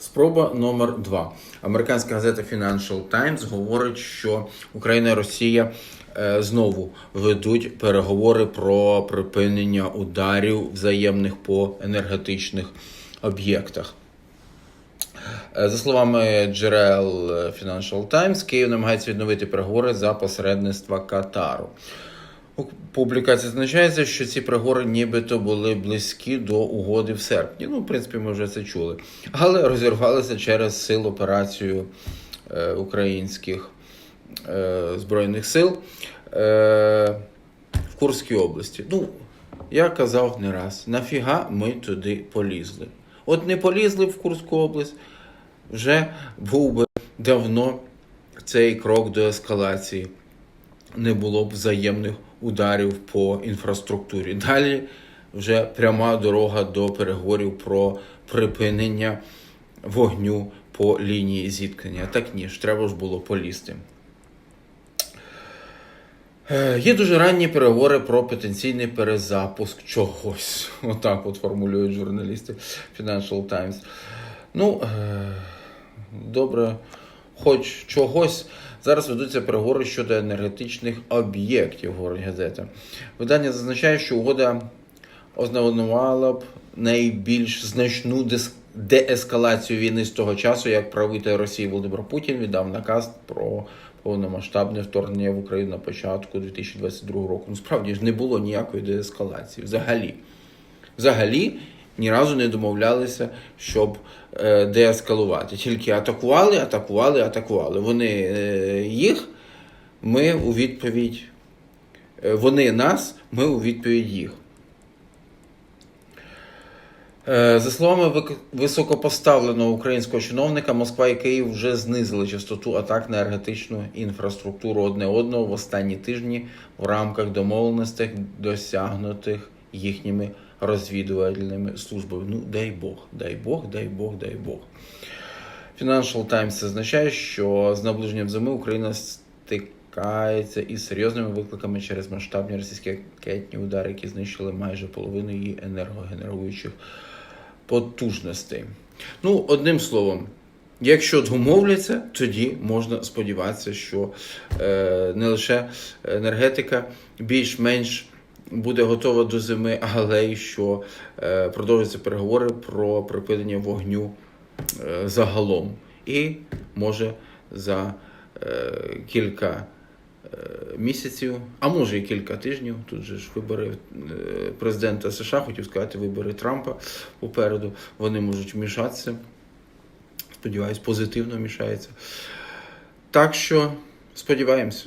Спроба номер два. Американська газета Financial Times говорить, що Україна і Росія е, знову ведуть переговори про припинення ударів взаємних по енергетичних об'єктах. Е, За словами джерел е, Financial Times, Київ намагається відновити переговори за посередництва Катару. Публікації зазначається, що ці переговори нібито були близькі до угоди в серпні. Ну, в принципі, ми вже це чули. Але розірвалися через сил операцію е, українських е, Збройних сил е, в Курській області. Ну, я казав не раз, нафіга ми туди полізли. От не полізли в Курську область, вже був би давно цей крок до ескалації. Не було б взаємних ударів по інфраструктурі. Далі вже пряма дорога до переговорів про припинення вогню по лінії зіткнення. Так ні ж, треба ж було полізти. Е, Є дуже ранні переговори про потенційний перезапуск чогось. Отак от формулюють журналісти Financial Times. Ну, е, добре, хоч чогось. Зараз ведуться переговори щодо енергетичних об'єктів, говорить газета. Видання зазначає, що угода ознаменувала б найбільш значну деескалацію війни з того часу, як правитель Росії Володимир Путін віддав наказ про повномасштабне вторгнення в Україну на початку 2022 року. Ну, справді ж не було ніякої деескалації взагалі. Взагалі ні разу не домовлялися, щоб е, деескалувати. Тільки атакували, атакували, атакували. Вони е, їх, ми у відповідь. е, Вони нас, ми у відповідь їх. За словами високопоставленого українського чиновника, Москва і Київ вже знизили частоту атак на енергетичну інфраструктуру одне одного в останні тижні в рамках домовленостей, досягнутих їхніми розвідувальними службами. Ну, дай Бог, дай Бог, дай Бог, дай Бог. Financial Times зазначає, що з наближенням зими Україна стикається із серйозними викликами через масштабні російські ракетні удари, які знищили майже половину її енергогенеруючих потужностей. Ну, одним словом, якщо домовляться, тоді можна сподіватися, що е, не лише енергетика більш-менш буде готова до зими, але й що е, продовжаться переговори про припинення вогню е, загалом. І може за е, кілька місяців, а може і кілька тижнів. Тут же ж вибори президента США, хотів сказати, вибори Трампа попереду. Вони можуть вмішатися. Сподіваюсь, позитивно вмішаються. Так що сподіваємося.